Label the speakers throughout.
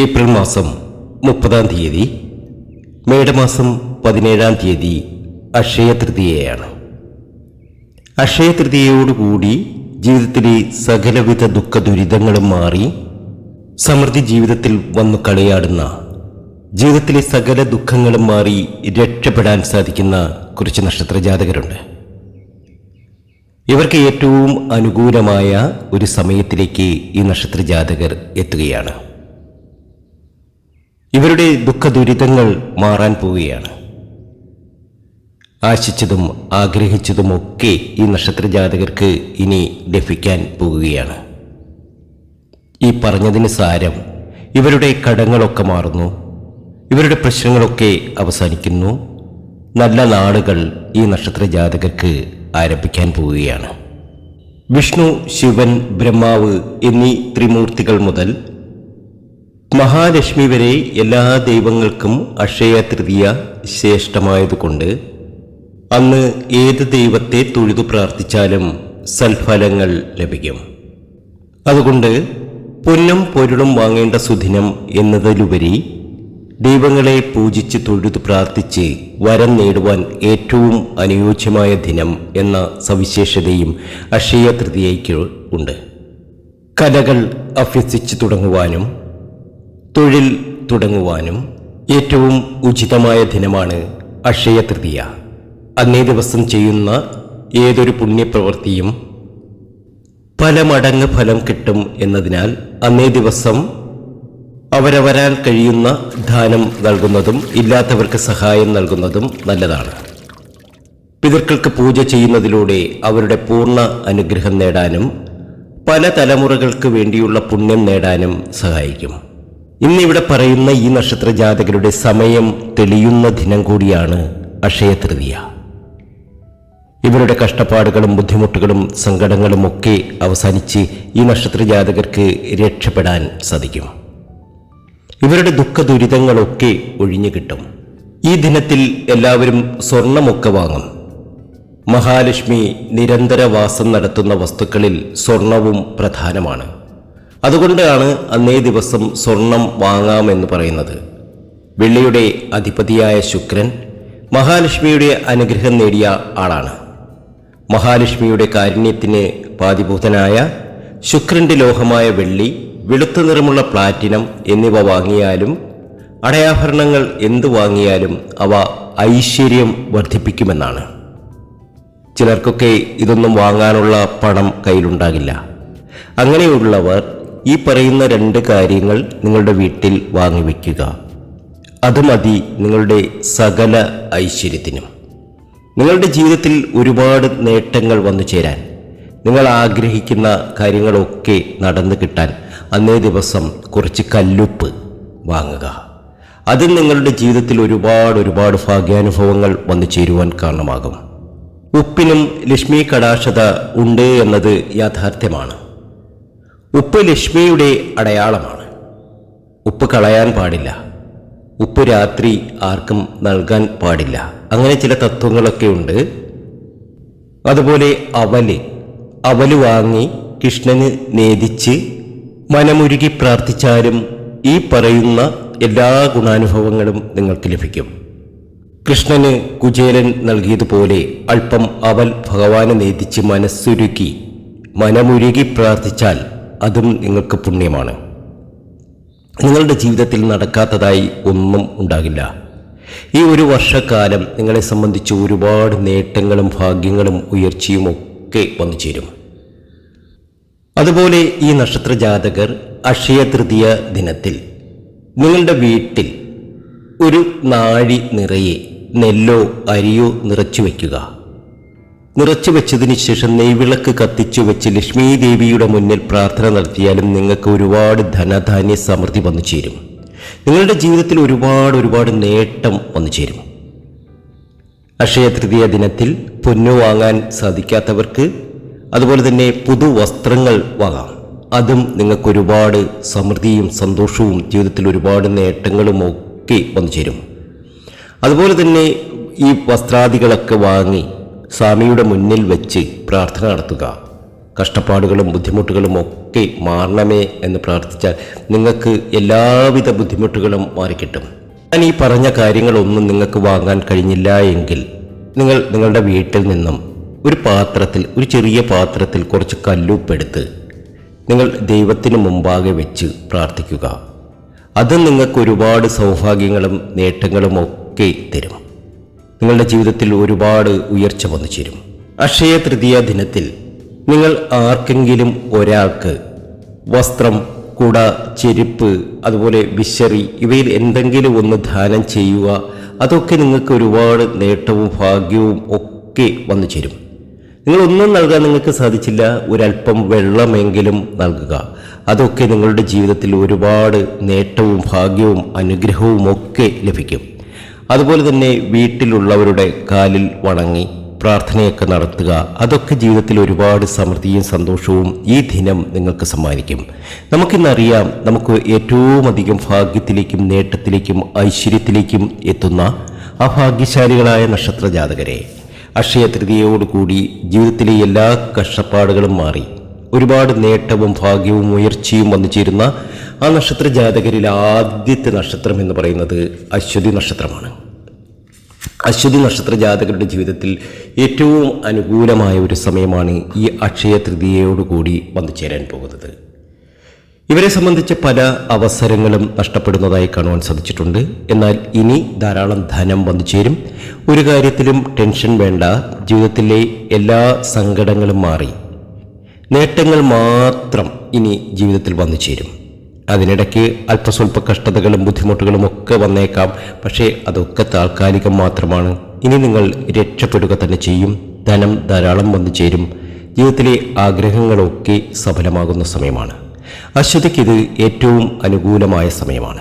Speaker 1: April മാസം മുപ്പതാം തീയതി മേടമാസം പതിനേഴാം തീയതി അക്ഷയ തൃതീയയാണ്. അക്ഷയ തൃതീയയോടുകൂടി ജീവിതത്തിലെ സകലവിധ ദുഃഖ ദുരിതങ്ങളും മാറി സമൃദ്ധി ജീവിതത്തിൽ വന്നു കളിയാടുന്ന ജീവിതത്തിലെ സകല ദുഃഖങ്ങളും മാറി രക്ഷപ്പെടാൻ സാധിക്കുന്ന കുറച്ച് നക്ഷത്ര ജാതകരുണ്ട് ഇവർക്ക് ഏറ്റവും അനുകൂലമായ ഒരു സമയത്തിലേക്ക് ഈ നക്ഷത്ര ജാതകർ എത്തുകയാണ്. ഇവരുടെ ദുഃഖ ദുരിതങ്ങൾ മാറാൻ പോവുകയാണ്. ആശിച്ചതും ആഗ്രഹിച്ചതുമൊക്കെ ഈ നക്ഷത്ര ജാതകർക്ക് ഇനി ലഭിക്കാൻ പോവുകയാണ്. ഈ പറഞ്ഞതിന് സാരം ഇവരുടെ കടങ്ങളൊക്കെ മാറുന്നു. ഇവരുടെ പ്രശ്നങ്ങളൊക്കെ അവസാനിക്കുന്നു. നല്ല നാളുകൾ ഈ നക്ഷത്ര ജാതകർക്ക് ആരംഭിക്കാൻ പോവുകയാണ്. വിഷ്ണു ശിവൻ ബ്രഹ്മാവ് എന്നീ ത്രിമൂർത്തികൾ മുതൽ മഹാലക്ഷ്മി വരെ എല്ലാ ദൈവങ്ങൾക്കും അക്ഷയ തൃതീയ ശ്രേഷ്ഠമായതുകൊണ്ട് അന്ന് ഏത് ദൈവത്തെ തൊഴുതു പ്രാർത്ഥിച്ചാലും സൽഫലങ്ങൾ ലഭിക്കും. അതുകൊണ്ട് പൊന്നും പൊരുളും വാങ്ങേണ്ട സുദിനം എന്നതിലുപരി ദൈവങ്ങളെ പൂജിച്ച് തൊഴുതു പ്രാർത്ഥിച്ച് വരം നേടുവാൻ ഏറ്റവും അനുയോജ്യമായ ദിനം എന്ന സവിശേഷതയും അക്ഷയ തൃതീയയ്ക്ക് ഉണ്ട്. കലകൾ അഭ്യസിച്ചു തുടങ്ങുവാനും തൊഴിൽ തുടങ്ങുവാനും ഏറ്റവും ഉചിതമായ ദിനമാണ് അക്ഷയ തൃതീയ. അന്നേ ദിവസം ചെയ്യുന്ന ഏതൊരു പുണ്യപ്രവൃത്തിയും പല മടങ്ങ് ഫലം കിട്ടും എന്നതിനാൽ അന്നേ ദിവസം അവരവരാൽ കഴിയുന്ന ദാനം നൽകുന്നതും ഇല്ലാത്തവർക്ക് സഹായം നൽകുന്നതും നല്ലതാണ്. പിതൃക്കൾക്ക് പൂജ ചെയ്യുന്നതിലൂടെ അവരുടെ പൂർണ അനുഗ്രഹം നേടാനും പല തലമുറകൾക്ക് വേണ്ടിയുള്ള പുണ്യം നേടാനും സഹായിക്കും. ഇന്നിവിടെ പറയുന്ന ഈ നക്ഷത്ര ജാതകരുടെ സമയം തെളിയുന്ന ദിനം കൂടിയാണ് അക്ഷയ തൃതീയ ഇവരുടെ കഷ്ടപ്പാടുകളും ബുദ്ധിമുട്ടുകളും സങ്കടങ്ങളും ഒക്കെ അവസാനിച്ച് ഈ നക്ഷത്ര ജാതകർക്ക് രക്ഷപ്പെടാൻ സാധിക്കും. ഇവരുടെ ദുഃഖ ദുരിതങ്ങളൊക്കെ ഒഴിഞ്ഞു കിട്ടും. ഈ ദിനത്തിൽ എല്ലാവരും സ്വർണമൊക്കെ വാങ്ങും. മഹാലക്ഷ്മി നിരന്തരവാസം നടത്തുന്ന വസ്തുക്കളിൽ സ്വർണവും പ്രധാനമാണ്. അതുകൊണ്ടാണ് അന്നേ ദിവസം സ്വർണം വാങ്ങാമെന്ന് പറയുന്നത്. വെള്ളിയുടെ അധിപതിയായ ശുക്രൻ മഹാലക്ഷ്മിയുടെ അനുഗ്രഹം നേടിയ ആളാണ്. മഹാലക്ഷ്മിയുടെ കാരുണ്യത്തിന് പാതിഭൂതനായ ശുക്രന്റെ ലോഹമായ വെള്ളി വെളുത്ത നിറമുള്ള പ്ലാറ്റിനം എന്നിവ വാങ്ങിയാലും അടയാഭരണങ്ങൾ എന്തു വാങ്ങിയാലും അവ ഐശ്വര്യം വർദ്ധിപ്പിക്കുമെന്നാണ്. ചിലർക്കൊക്കെ ഇതൊന്നും വാങ്ങാനുള്ള പണം കയ്യിലുണ്ടാകില്ല. അങ്ങനെയുള്ളവർ ഈ പറയുന്ന രണ്ട് കാര്യങ്ങൾ നിങ്ങളുടെ വീട്ടിൽ വാങ്ങിവെക്കുക അത് മതി നിങ്ങളുടെ സകല ഐശ്വര്യത്തിനും. നിങ്ങളുടെ ജീവിതത്തിൽ ഒരുപാട് നേട്ടങ്ങൾ വന്നു ചേരാൻ. നിങ്ങൾ ആഗ്രഹിക്കുന്ന കാര്യങ്ങളൊക്കെ നടന്നു കിട്ടാൻ അന്നേ ദിവസം കുറച്ച് കല്ലുപ്പ് വാങ്ങുക. അത് നിങ്ങളുടെ ജീവിതത്തിൽ ഒരുപാട് ഒരുപാട് ഭാഗ്യാനുഭവങ്ങൾ വന്നു ചേരുവാൻ കാരണമാകും. ഉപ്പിനും ലക്ഷ്മി കടാക്ഷത ഉണ്ട് എന്നത് യാഥാർത്ഥ്യമാണ്. ഉപ്പ് ലക്ഷ്മിയുടെ അടയാളമാണ്. ഉപ്പ് കളയാൻ പാടില്ല. ഉപ്പ് രാത്രി ആർക്കും നൽകാൻ പാടില്ല. അങ്ങനെ ചില തത്വങ്ങളൊക്കെ ഉണ്ട്. അതുപോലെ അവൽ. അവൽ വാങ്ങി കൃഷ്ണന് നേദിച്ച് മനമുരുകി പ്രാർത്ഥിച്ചാലും ഈ പറയുന്ന എല്ലാ ഗുണാനുഭവങ്ങളും നിങ്ങൾക്ക് ലഭിക്കും. കൃഷ്ണന് കുചേലൻ നൽകിയതുപോലെ അല്പം അവൽ ഭഗവാനെ നേദിച്ച് മനസ്സുരുക്കി മനമുരുകി പ്രാർത്ഥിച്ചാൽ അതും നിങ്ങൾക്ക് പുണ്യമാണ്. നിങ്ങളുടെ ജീവിതത്തിൽ നടക്കാത്തതായി ഒന്നും ഉണ്ടാകില്ല. ഈ ഒരു വർഷക്കാലം നിങ്ങളെ സംബന്ധിച്ച് ഒരുപാട് നേട്ടങ്ങളും ഭാഗ്യങ്ങളും ഉയർച്ചയും ഒക്കെ വന്നു ചേരും അതുപോലെ ഈ നക്ഷത്ര ജാതകർ അക്ഷയ തൃതീയ ദിനത്തിൽ നിങ്ങളുടെ വീട്ടിൽ ഒരു നാഴി നിറയെ നെല്ലോ അരിയോ നിറച്ചു വയ്ക്കുക നിറച്ചു വെച്ചതിന് ശേഷം നെയ്വിളക്ക് കത്തിച്ചു വെച്ച് ലക്ഷ്മി ദേവിയുടെ മുന്നിൽ പ്രാർത്ഥന നടത്തിയാലും നിങ്ങൾക്ക് ഒരുപാട് ധനധാന്യ സമൃദ്ധി വന്നു ചേരും. നിങ്ങളുടെ ജീവിതത്തിൽ ഒരുപാട് ഒരുപാട് നേട്ടം വന്നു ചേരും. അക്ഷയ തൃതീയ ദിനത്തിൽ പൊന്നു വാങ്ങാൻ സാധിക്കാത്തവർക്ക് അതുപോലെ തന്നെ പുതു വസ്ത്രങ്ങൾ വാങ്ങാം. അതും നിങ്ങൾക്ക് ഒരുപാട് സമൃദ്ധിയും സന്തോഷവും ജീവിതത്തിൽ ഒരുപാട് നേട്ടങ്ങളും ഒക്കെ വന്നു ചേരും. അതുപോലെ തന്നെ ഈ വസ്ത്രാദികളൊക്കെ വാങ്ങി സ്വാമിയുടെ മുന്നിൽ വെച്ച് പ്രാർത്ഥന നടത്തുക. കഷ്ടപ്പാടുകളും ബുദ്ധിമുട്ടുകളും ഒക്കെ മാറണമേ എന്ന് പ്രാർത്ഥിച്ചാൽ നിങ്ങൾക്ക് എല്ലാവിധ ബുദ്ധിമുട്ടുകളും മാറിക്കിട്ടും. ഞാൻ ഈ പറഞ്ഞ കാര്യങ്ങളൊന്നും നിങ്ങൾക്ക് വാങ്ങാൻ കഴിഞ്ഞില്ല എങ്കിൽ നിങ്ങൾ നിങ്ങളുടെ വീട്ടിൽ നിന്നും ഒരു പാത്രത്തിൽ ഒരു ചെറിയ പാത്രത്തിൽ കുറച്ച് കല്ലുപ്പെടുത്ത് നിങ്ങൾ ദൈവത്തിന് മുമ്പാകെ വെച്ച് പ്രാർത്ഥിക്കുക. അത് നിങ്ങൾക്ക് ഒരുപാട് സൗഭാഗ്യങ്ങളും നേട്ടങ്ങളും ഒക്കെ തരും. നിങ്ങളുടെ ജീവിതത്തിൽ ഒരുപാട് ഉയർച്ച വന്നു ചേരും. അക്ഷയ തൃതീയ ദിനത്തിൽ നിങ്ങൾ ആർക്കെങ്കിലും ഒരാൾക്ക് വസ്ത്രം കുട ചെരുപ്പ് അതുപോലെ വിശറി ഇവയിൽ എന്തെങ്കിലും ഒന്ന് ദാനം ചെയ്യുക അതൊക്കെ നിങ്ങൾക്ക് ഒരുപാട് നേട്ടവും ഭാഗ്യവും ഒക്കെ വന്നു ചേരും. നിങ്ങളൊന്നും നൽകാൻ നിങ്ങൾക്ക് സാധിച്ചില്ല. ഒരല്പം വെള്ളമെങ്കിലും നൽകുക. അതൊക്കെ നിങ്ങളുടെ ജീവിതത്തിൽ ഒരുപാട് നേട്ടവും ഭാഗ്യവും അനുഗ്രഹവും ഒക്കെ ലഭിക്കും. അതുപോലെ തന്നെ വീട്ടിലുള്ളവരുടെ കാലിൽ വണങ്ങി പ്രാർത്ഥനയൊക്കെ നടത്തുക. അതൊക്കെ ജീവിതത്തിൽ ഒരുപാട് സമൃദ്ധിയും സന്തോഷവും ഈ ദിനം നിങ്ങൾക്ക് സമ്മാനിക്കും. നമുക്കിന്നറിയാം നമുക്ക് ഏറ്റവും അധികം ഭാഗ്യത്തിലേക്കും നേട്ടത്തിലേക്കും ഐശ്വര്യത്തിലേക്കും എത്തുന്ന ആ ഭാഗ്യശാലികളായ നക്ഷത്ര ജാതകരെ അക്ഷയ തൃതീയയോടുകൂടി ജീവിതത്തിലെ എല്ലാ കഷ്ടപ്പാടുകളും മാറി. ഒരുപാട് നേട്ടവും ഭാഗ്യവും ഉയർച്ചയും വന്നു ചേരുന്ന ആ നക്ഷത്ര ജാതകരിൽ ആദ്യത്തെ നക്ഷത്രം എന്ന് പറയുന്നത് അശ്വതി നക്ഷത്രമാണ്. അശ്വതി നക്ഷത്ര ജാതകരുടെ ജീവിതത്തിൽ ഏറ്റവും അനുകൂലമായ ഒരു സമയമാണ് ഈ അക്ഷയ തൃതീയയോടുകൂടി വന്നു ചേരാൻ പോകുന്നത്. ഇവരെ സംബന്ധിച്ച് പല അവസരങ്ങളും നഷ്ടപ്പെടുന്നതായി കാണുവാൻ സാധിച്ചിട്ടുണ്ട്. എന്നാൽ ഇനി ധാരാളം ധനം വന്നു ചേരും. ഒരു കാര്യത്തിലും ടെൻഷൻ വേണ്ട. ജീവിതത്തിലെ എല്ലാ സങ്കടങ്ങളും മാറി. നേട്ടങ്ങൾ മാത്രം ഇനി ജീവിതത്തിൽ വന്നു ചേരും. അതിനിടയ്ക്ക് അല്പസ്വല്പ കഷ്ടതകളും ബുദ്ധിമുട്ടുകളും ഒക്കെ വന്നേക്കാം. പക്ഷേ അതൊക്കെ താൽക്കാലികം മാത്രമാണ്. ഇനി നിങ്ങൾ രക്ഷപ്പെടുക തന്നെ ചെയ്യും. ധനം ധാരാളം വന്നു ചേരും. ജീവിതത്തിലെ ആഗ്രഹങ്ങളൊക്കെ സഫലമാകുന്ന സമയമാണ്. അശ്വതിക്ക് ഇത് ഏറ്റവും അനുകൂലമായ സമയമാണ്.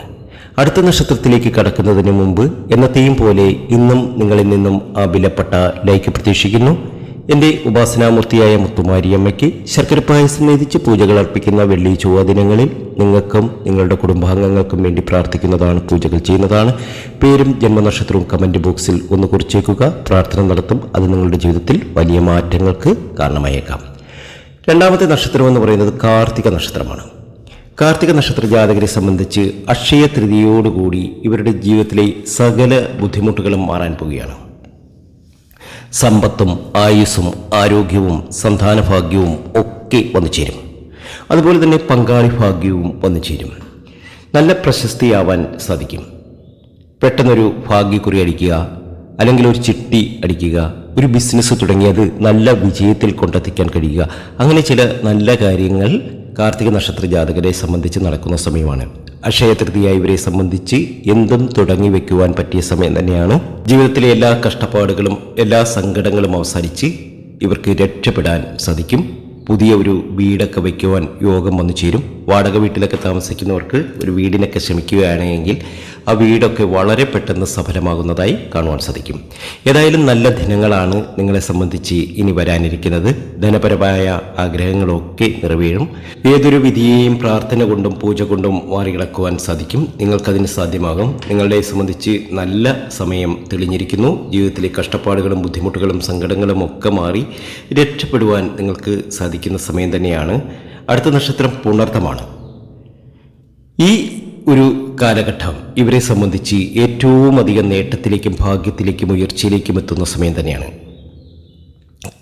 Speaker 1: അടുത്ത നക്ഷത്രത്തിലേക്ക് കടക്കുന്നതിന് മുമ്പ് എന്നത്തെയും പോലെ ഇന്നും നിങ്ങളിൽ നിന്നും ആ വിലപ്പെട്ട ലൈക്ക് പ്രതീക്ഷിക്കുന്നു. എന്റെ ഉപാസനാമൂർത്തിയായ മുത്തുമാരിയമ്മയ്ക്ക് ശർക്കര പായസം നേതിച്ച് പൂജകൾ അർപ്പിക്കുന്ന വെള്ളി ചൊവ്വ ദിനങ്ങളിൽ നിങ്ങൾക്കും നിങ്ങളുടെ കുടുംബാംഗങ്ങൾക്കും വേണ്ടി പ്രാർത്ഥിക്കുന്നതാണ് പൂജകൾ ചെയ്യുന്നതാണ്. പേരും ജന്മനക്ഷത്രവും കമന്റ് ബോക്സിൽ ഒന്ന് കുറിച്ചേക്കുക. പ്രാർത്ഥന നടത്തും. അത് നിങ്ങളുടെ ജീവിതത്തിൽ വലിയ മാറ്റങ്ങൾക്ക് കാരണമായേക്കാം. രണ്ടാമത്തെ നക്ഷത്രം എന്ന് പറയുന്നത് കാർത്തിക നക്ഷത്രമാണ്. കാർത്തിക നക്ഷത്ര ജാതകരെ സംബന്ധിച്ച് അക്ഷയ തൃതിയോടുകൂടി ഇവരുടെ ജീവിതത്തിലെ സകല ബുദ്ധിമുട്ടുകളും മാറാൻ പോവുകയാണ്. സമ്പത്തും ആയുസ്സും ആരോഗ്യവും സന്താനഭാഗ്യവും ഒക്കെ വന്നു ചേരും. അതുപോലെ തന്നെ പങ്കാളി ഭാഗ്യവും വന്നു ചേരും. നല്ല പ്രശസ്തിയാവാൻ സാധിക്കും. പെട്ടെന്നൊരു ഭാഗ്യക്കുറി അടിക്കുക അല്ലെങ്കിൽ ഒരു ചിട്ടി അടിക്കുക ഒരു ബിസിനസ് തുടങ്ങിയത് നല്ല വിജയത്തിൽ കൊണ്ടെത്തിക്കാൻ കഴിയുക. അങ്ങനെ ചില നല്ല കാര്യങ്ങൾ കാർത്തിക നക്ഷത്ര ജാതകരെ സംബന്ധിച്ച് നടക്കുന്ന സമയമാണ്. അക്ഷയ തൃതീയ ഇവരെ സംബന്ധിച്ച് എന്തും തുടങ്ങി വെക്കുവാൻ പറ്റിയ സമയം തന്നെയാണ്. ജീവിതത്തിലെ എല്ലാ കഷ്ടപ്പാടുകളും എല്ലാ സങ്കടങ്ങളും അവസാനിച്ച് ഇവർക്ക് രക്ഷപ്പെടാൻ സാധിക്കും. പുതിയ ഒരു വീടൊക്കെ വയ്ക്കുവാൻ യോഗം വന്നു ചേരും. വാടക വീട്ടിലൊക്കെ താമസിക്കുന്നവർക്ക് ഒരു വീടിനൊക്കെ ശ്രമിക്കുകയാണെങ്കിൽ ആ വീടൊക്കെ വളരെ പെട്ടെന്ന് സഫലമാകുന്നതായി കാണുവാൻ സാധിക്കും. ഏതായാലും നല്ല ദിനങ്ങളാണ് നിങ്ങളെ സംബന്ധിച്ച് ഇനി വരാനിരിക്കുന്നത്. ധനപരമായ ആഗ്രഹങ്ങളൊക്കെ നിറവേറും. ഏതൊരു വിധിയെയും പ്രാർത്ഥന കൊണ്ടും പൂജ കൊണ്ടും മാറികിടക്കുവാൻ സാധിക്കും. നിങ്ങൾക്കതിന് സാധ്യമാകും. നിങ്ങളുടെ സംബന്ധിച്ച് നല്ല സമയം തെളിഞ്ഞിരിക്കുന്നു. ജീവിതത്തിലെ കഷ്ടപ്പാടുകളും ബുദ്ധിമുട്ടുകളും സങ്കടങ്ങളും ഒക്കെ മാറി രക്ഷപ്പെടുവാൻ നിങ്ങൾക്ക് സാധിക്കുന്ന സമയം തന്നെയാണ്. അടുത്ത നക്ഷത്രം പുണർത്തമാണ്. ഈ ഒരു കാലഘട്ടം ഇവരെ സംബന്ധിച്ച് ഏറ്റവും അധികം നേട്ടത്തിലേക്കും ഭാഗ്യത്തിലേക്കും ഉയർച്ചയിലേക്കും എത്തുന്ന സമയം തന്നെയാണ്.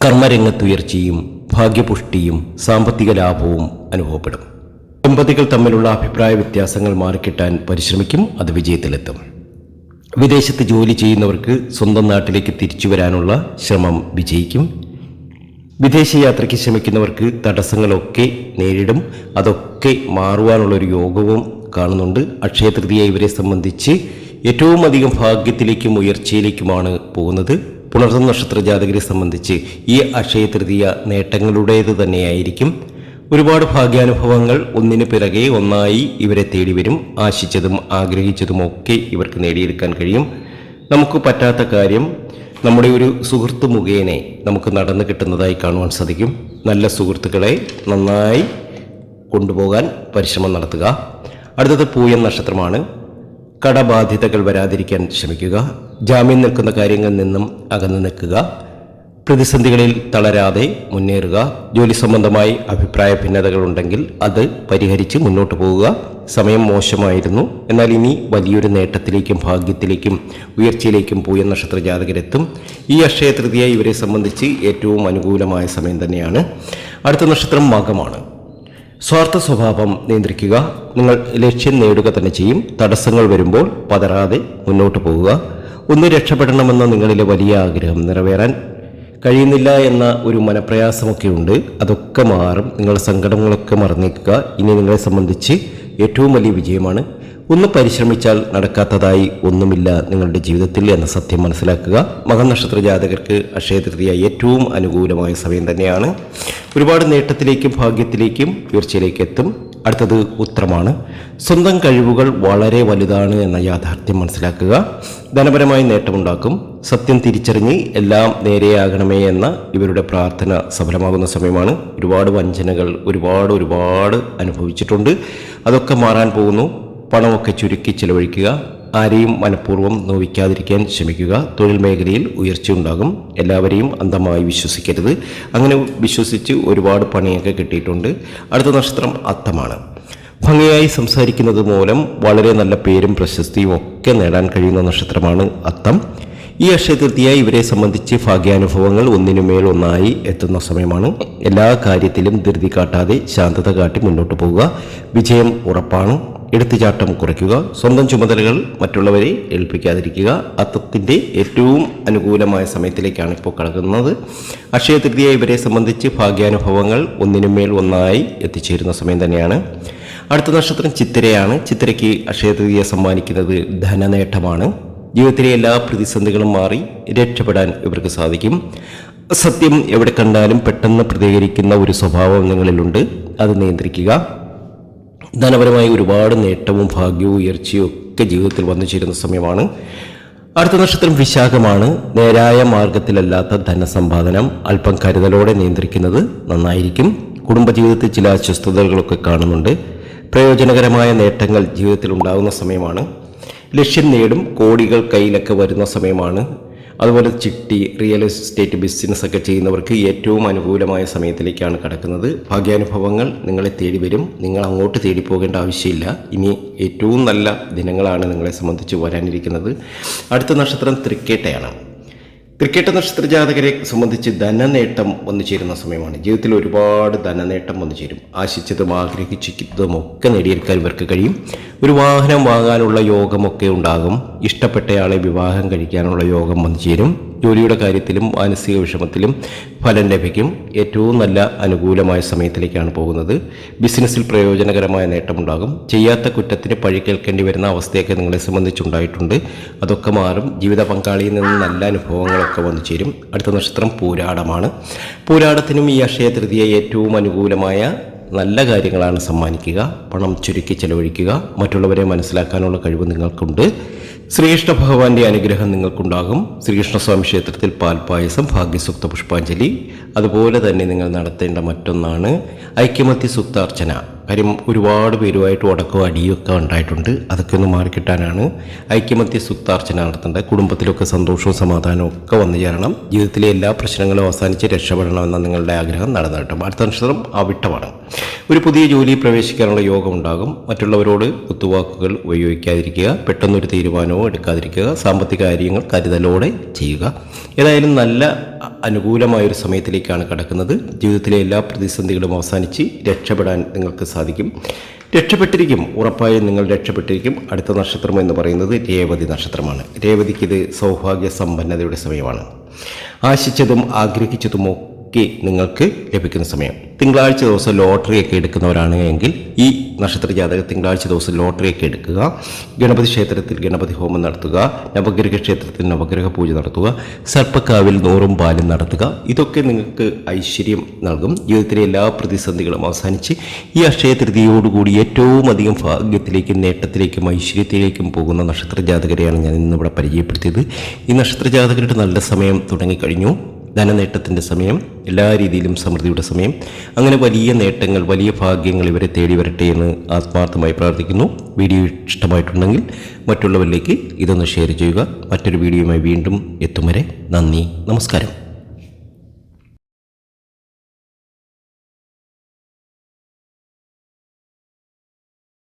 Speaker 1: കർമ്മരംഗത്ത് ഉയർച്ചയും ഭാഗ്യപുഷ്ടിയും സാമ്പത്തിക ലാഭവും അനുഭവപ്പെടും. ദമ്പതികൾ തമ്മിലുള്ള അഭിപ്രായ വ്യത്യാസങ്ങൾ മാറിക്കിട്ടാൻ പരിശ്രമിക്കും അത് വിജയത്തിലെത്തും. വിദേശത്ത് ജോലി ചെയ്യുന്നവർക്ക് സ്വന്തം നാട്ടിലേക്ക് തിരിച്ചു വരാനുള്ള ശ്രമം വിജയിക്കും. വിദേശയാത്രയ്ക്ക് ശ്രമിക്കുന്നവർക്ക് തടസ്സങ്ങളൊക്കെ നേരിടും. അതൊക്കെ മാറുവാനുള്ളൊരു യോഗവും കാണുന്നുണ്ട്. അക്ഷയ തൃതീയ ഇവരെ സംബന്ധിച്ച് ഏറ്റവും അധികം ഭാഗ്യത്തിലേക്കും ഉയർച്ചയിലേക്കുമാണ് പോകുന്നത്. പുണർത്ത നക്ഷത്ര ജാതകരെ സംബന്ധിച്ച് ഈ അക്ഷയ തൃതീയ നേട്ടങ്ങളുടേത് തന്നെയായിരിക്കും. ഒരുപാട് ഭാഗ്യാനുഭവങ്ങൾ ഒന്നിന് പിറകെ ഒന്നായി ഇവരെ തേടി വരും ആശിച്ചതും ആഗ്രഹിച്ചതും ഒക്കെ ഇവർക്ക് നേടിയെടുക്കാൻ കഴിയും. നമുക്ക് പറ്റാത്ത കാര്യം നമ്മുടെ ഒരു സുഹൃത്ത് മുഖേനെ നമുക്ക് നടന്നു കിട്ടുന്നതായി കാണുവാൻ സാധിക്കും. നല്ല സുഹൃത്തുക്കളെ നന്നായി കൊണ്ടുപോകാൻ പരിശ്രമം നടത്തുക. അടുത്തത് പൂയം നക്ഷത്രമാണ്. കടബാധ്യതകൾ വരാതിരിക്കാൻ ശ്രമിക്കുക. ജാമ്യം നിൽക്കുന്ന കാര്യങ്ങളിൽ നിന്നും അകന്നു നിൽക്കുക. പ്രതിസന്ധികളിൽ തളരാതെ മുന്നേറുക. ജോലി സംബന്ധമായി അഭിപ്രായ ഭിന്നതകൾ ഉണ്ടെങ്കിൽ അത് പരിഹരിച്ച് മുന്നോട്ട് പോവുക. സമയം മോശമായിരുന്നു. എന്നാൽ ഇനി വലിയൊരു നേട്ടത്തിലേക്കും ഭാഗ്യത്തിലേക്കും ഉയർച്ചയിലേക്കും പൂയ നക്ഷത്ര ജാതകരെത്തും. ഈ അക്ഷയ തൃതീയ ഇവരെ സംബന്ധിച്ച് ഏറ്റവും അനുകൂലമായ സമയം തന്നെയാണ്. അടുത്ത നക്ഷത്രം മകമാണ്. സ്വാർത്ഥ സ്വഭാവം നിയന്ത്രിക്കുക. നിങ്ങൾ ലക്ഷ്യം നേടുക തന്നെ ചെയ്യും. തടസ്സങ്ങൾ വരുമ്പോൾ പതറാതെ മുന്നോട്ട് പോവുക ഒന്ന് രക്ഷപ്പെടണമെന്ന നിങ്ങളിലെ വലിയ ആഗ്രഹം നിറവേറാൻ കഴിയുന്നില്ല എന്ന ഒരു മനപ്രയാസമൊക്കെ ഉണ്ട്. അതൊക്കെ മാറും. നിങ്ങളുടെ സങ്കടങ്ങളൊക്കെ മറന്നേക്കുക. ഇനി നിങ്ങളെ സംബന്ധിച്ച് ഏറ്റവും വലിയ വിജയമാണ് ഒന്ന് പരിശ്രമിച്ചാൽ നടക്കാത്തതായി ഒന്നുമില്ല നിങ്ങളുടെ ജീവിതത്തിൽ എന്ന സത്യം മനസ്സിലാക്കുക. മകനക്ഷത്ര ജാതകർക്ക് അക്ഷയ തൃതീയ ഏറ്റവും അനുകൂലമായ സമയം തന്നെയാണ്. ഒരുപാട് നേട്ടത്തിലേക്കും ഭാഗ്യത്തിലേക്കും ഉയർച്ചയിലേക്ക് എത്തും. അടുത്തത് ഉത്തരമാണ്. സ്വന്തം കഴിവുകൾ വളരെ വലുതാണ് എന്ന യാഥാർത്ഥ്യം മനസ്സിലാക്കുക. ധനപരമായി നേട്ടമുണ്ടാക്കും. സത്യം തിരിച്ചറിഞ്ഞ് എല്ലാം നേരെയാകണമേ എന്ന ഇവരുടെ പ്രാർത്ഥന സഫലമാകുന്ന സമയമാണ്. ഒരുപാട് വഞ്ചനകൾ ഒരുപാട് ഒരുപാട് അനുഭവിച്ചിട്ടുണ്ട്. അതൊക്കെ മാറാൻ പോകുന്നു. പണമൊക്കെ ചുരുക്കി ചിലവഴിക്കുക. ആരെയും മനഃപൂർവം നോവിക്കാതിരിക്കാൻ ശ്രമിക്കുക. തൊഴിൽ മേഖലയിൽ ഉയർച്ചയുണ്ടാകും എല്ലാവരെയും അന്ധമായി വിശ്വസിക്കരുത്. അങ്ങനെ വിശ്വസിച്ച് ഒരുപാട് പണിയൊക്കെ കിട്ടിയിട്ടുണ്ട്. അടുത്ത നക്ഷത്രം അത്തമാണ്. ഭംഗിയായി സംസാരിക്കുന്നത് മൂലം വളരെ നല്ല പേരും പ്രശസ്തിയും ഒക്കെ നേടാൻ കഴിയുന്ന നക്ഷത്രമാണ് അത്തം. ഈ അക്ഷയതൃപ്തിയായി ഇവരെ സംബന്ധിച്ച് ഭാഗ്യാനുഭവങ്ങൾ ഒന്നിനുമേൽ ഒന്നായി എത്തുന്ന സമയമാണ്. എല്ലാ കാര്യത്തിലും ധൃതി കാട്ടാതെ ശാന്തത കാട്ടി മുന്നോട്ട് പോവുക. വിജയം ഉറപ്പാണ്. എടുത്തുചാട്ടം കുറയ്ക്കുക. സ്വന്തം ചുമതലകൾ മറ്റുള്ളവരെ ഏൽപ്പിക്കാതിരിക്കുക. അത്തത്തിന്റെ ഏറ്റവും അനുകൂലമായ സമയത്തിലേക്കാണ് ഇപ്പോൾ കടക്കുന്നത്. അക്ഷയ തൃതീയ ഇവരെ സംബന്ധിച്ച് ഭാഗ്യാനുഭവങ്ങൾ ഒന്നിനുമേൽ ഒന്നായി എത്തിച്ചേരുന്ന സമയം തന്നെയാണ്. അടുത്ത നക്ഷത്രം ചിത്തിരയാണ്. ചിത്തിരയ്ക്ക് അക്ഷയ തൃതീയ സമ്മാനിക്കുന്നത് ധനനേട്ടമാണ്. ജീവിതത്തിലെ എല്ലാ പ്രതിസന്ധികളും മാറി രക്ഷപ്പെടാൻ ഇവർക്ക് സാധിക്കും. സത്യം എവിടെ കണ്ടാലും പെട്ടെന്ന് പ്രതികരിക്കുന്ന ഒരു സ്വഭാവം നിങ്ങളിലുണ്ട് അത് നിയന്ത്രിക്കുക. ധനപരമായി ഒരുപാട് നേട്ടവും ഭാഗ്യവും ഉയർച്ചയും ഒക്കെ ജീവിതത്തിൽ വന്നു ചേരുന്ന സമയമാണ്. അടുത്ത നക്ഷത്രം വിശാഖമാണ്. നേരായ മാർഗത്തിലല്ലാത്ത ധനസമ്പാദനം അല്പം കരുതലോടെ നിയന്ത്രിക്കുന്നത് നന്നായിരിക്കും. കുടുംബജീവിതത്തിൽ ചില അസ്വസ്ഥതകളൊക്കെ കാണുന്നുണ്ട്. പ്രയോജനകരമായ നേട്ടങ്ങൾ ജീവിതത്തിൽ ഉണ്ടാകുന്ന സമയമാണ്. ലക്ഷ്യം നേടും. കോടികൾ കയ്യിലൊക്കെ വരുന്ന സമയമാണ്. അതുപോലെ ചിട്ടി റിയൽ എസ്റ്റേറ്റ് ബിസിനസ് ഒക്കെ ചെയ്യുന്നവർക്ക് ഏറ്റവും അനുകൂലമായ സമയത്തിലേക്കാണ് കടക്കുന്നത്. ഭാഗ്യാനുഭവങ്ങൾ നിങ്ങളെ തേടി വരും. നിങ്ങൾ അങ്ങോട്ട് തേടി പോകേണ്ട ആവശ്യമില്ല. ഇനി ഏറ്റവും നല്ല ദിനങ്ങളാണ് നിങ്ങളെ സംബന്ധിച്ച് വരാനിരിക്കുന്നത്. അടുത്ത നക്ഷത്രം തൃക്കേട്ടയാണ്. തൃക്കേട്ട നക്ഷത്ര ജാതകരെ സംബന്ധിച്ച് ധനനേട്ടം വന്നു ചേരുന്ന സമയമാണ്. ജീവിതത്തിൽ ഒരുപാട് ധനനേട്ടം വന്നു ചേരും. ആശിച്ചതും ആഗ്രഹിച്ചതും ഒക്കെ നേടിയെടുക്കാൻ ഇവർക്ക് കഴിയും. ഒരു വാഹനം വാങ്ങാനുള്ള യോഗമൊക്കെ ഉണ്ടാകും. ഇഷ്ടപ്പെട്ടയാളെ വിവാഹം കഴിക്കാനുള്ള യോഗം വന്നു ചേരും. ജോലിയുടെ കാര്യത്തിലും മാനസിക വിഷമത്തിലും ഫലം ലഭിക്കും. ഏറ്റവും നല്ല അനുകൂലമായ സമയത്തിലേക്കാണ് പോകുന്നത്. ബിസിനസ്സിൽ പ്രയോജനകരമായ നേട്ടമുണ്ടാകും. ചെയ്യാത്ത കുറ്റത്തിന് പഴി കേൾക്കേണ്ടി വരുന്ന അവസ്ഥയൊക്കെ നിങ്ങളെ സംബന്ധിച്ചുണ്ടായിട്ടുണ്ട്. അതൊക്കെ മാറും. ജീവിത പങ്കാളിയിൽ നിന്ന് നല്ല അനുഭവങ്ങളൊക്കെ വന്നു ചേരും. അടുത്ത നക്ഷത്രം പൂരാടമാണ്. പൂരാടത്തിനും ഈ അക്ഷയ തൃതീയ ഏറ്റവും അനുകൂലമായ നല്ല കാര്യങ്ങളാണ് സമ്മാനിക്കുക. പണം ചുരുക്കി ചെലവഴിക്കുക. മറ്റുള്ളവരെ മനസ്സിലാക്കാനുള്ള കഴിവ് നിങ്ങൾക്കുണ്ട്. ശ്രീകൃഷ്ണ ഭഗവാന്റെ അനുഗ്രഹം നിങ്ങൾക്കുണ്ടാകും. ശ്രീകൃഷ്ണസ്വാമി ക്ഷേത്രത്തിൽ പാൽപായസം ഭാഗ്യസുക്ത പുഷ്പാഞ്ജലി. അതുപോലെ തന്നെ നിങ്ങൾ നടത്തേണ്ട മറ്റൊന്നാണ് ഐക്യമത്യ സുക്താർച്ചന. കാര്യം ഒരുപാട് പേരുമായിട്ട് ഉടക്കോ അടിയൊക്കെ ഉണ്ടായിട്ടുണ്ട്. അതൊക്കെ ഒന്ന് മാറിക്കിട്ടാനാണ് ഐക്യമത്യ സുക്താർച്ചന നടത്തേണ്ടത്. കുടുംബത്തിലൊക്കെ സന്തോഷവും സമാധാനവും ഒക്കെ വന്നു ചേരണം. ജീവിതത്തിലെ എല്ലാ പ്രശ്നങ്ങളും അവസാനിച്ച് രക്ഷപ്പെടണമെന്ന നിങ്ങളുടെ ആഗ്രഹം. നടന്നു കിട്ടും അടുത്ത നക്ഷത്രം അവിട്ടമാണ് ഒരു പുതിയ ജോലിയിൽ പ്രവേശിക്കാനുള്ള യോഗം ഉണ്ടാകും മറ്റുള്ളവരോട് കുത്തുവാക്കുകൾ ഉപയോഗിക്കാതിരിക്കുക പെട്ടെന്നൊരു തീരുമാനവും എടുക്കാതിരിക്കുക സാമ്പത്തിക കാര്യങ്ങൾ കരുതലോടെ ചെയ്യുക. ഏതായാലും നല്ല അനുകൂലമായൊരു സമയത്തിലേക്കാണ് കടക്കുന്നത്. ജീവിതത്തിലെ എല്ലാ പ്രതിസന്ധികളും അവസാനിച്ച് രക്ഷപ്പെടാൻ നിങ്ങൾക്ക് സാധിക്കും. രക്ഷപ്പെട്ടിരിക്കും. ഉറപ്പായും നിങ്ങൾ രക്ഷപ്പെട്ടിരിക്കും. അടുത്ത നക്ഷത്രം എന്ന് പറയുന്നത് രേവതി നക്ഷത്രമാണ്. രേവതിക്ക് ഇത് സൗഭാഗ്യ സമ്പന്നതയുടെ സമയമാണ്. ആശിച്ചതും ആഗ്രഹിച്ചതുമോ ഒക്കെ നിങ്ങൾക്ക് ലഭിക്കുന്ന സമയം. തിങ്കളാഴ്ച ദിവസം ലോട്ടറി ഒക്കെ എടുക്കുന്നവരാണ് എങ്കിൽ ഈ നക്ഷത്ര ജാതക തിങ്കളാഴ്ച ദിവസം ലോട്ടറി ഒക്കെ എടുക്കുക. ഗണപതി ക്ഷേത്രത്തിൽ ഗണപതി ഹോമം നടത്തുക. നവഗ്രഹ ക്ഷേത്രത്തിൽ നവഗ്രഹ പൂജ നടത്തുക. സർപ്പക്കാവിൽ നൂറും പാലും നടത്തുക. ഇതൊക്കെ നിങ്ങൾക്ക് ഐശ്വര്യം നൽകും. ജീവിതത്തിലെ എല്ലാ പ്രതിസന്ധികളും അവസാനിച്ച് ഈ അക്ഷയ തൃതിയോടുകൂടി ഏറ്റവും അധികം ഭാഗ്യത്തിലേക്കും നേട്ടത്തിലേക്കും ഐശ്വര്യത്തിലേക്കും പോകുന്ന നക്ഷത്ര ജാതകരെയാണ് ഞാൻ ഇന്നിവിടെ പരിചയപ്പെടുത്തിയത്. ഈ നക്ഷത്ര ജാതകരുടെ നല്ല സമയം തുടങ്ങിക്കഴിഞ്ഞു. ധനനേട്ടത്തിന്റെ സമയം എല്ലാ രീതിയിലും സമൃദ്ധിയുടെ സമയം. അങ്ങനെ വലിയ നേട്ടങ്ങൾ വലിയ ഭാഗ്യങ്ങൾ ഇവരെ തേടി വരട്ടെ എന്ന് ആത്മാർത്ഥമായി പ്രാർത്ഥിക്കുന്നു. വീഡിയോ ഇഷ്ടമായിട്ടുണ്ടെങ്കിൽ മറ്റുള്ളവരിലേക്ക് ഇതൊന്ന് ഷെയർ ചെയ്യുക. മറ്റൊരു വീഡിയോയുമായി വീണ്ടും എത്തും വരെ നന്ദി നമസ്കാരം.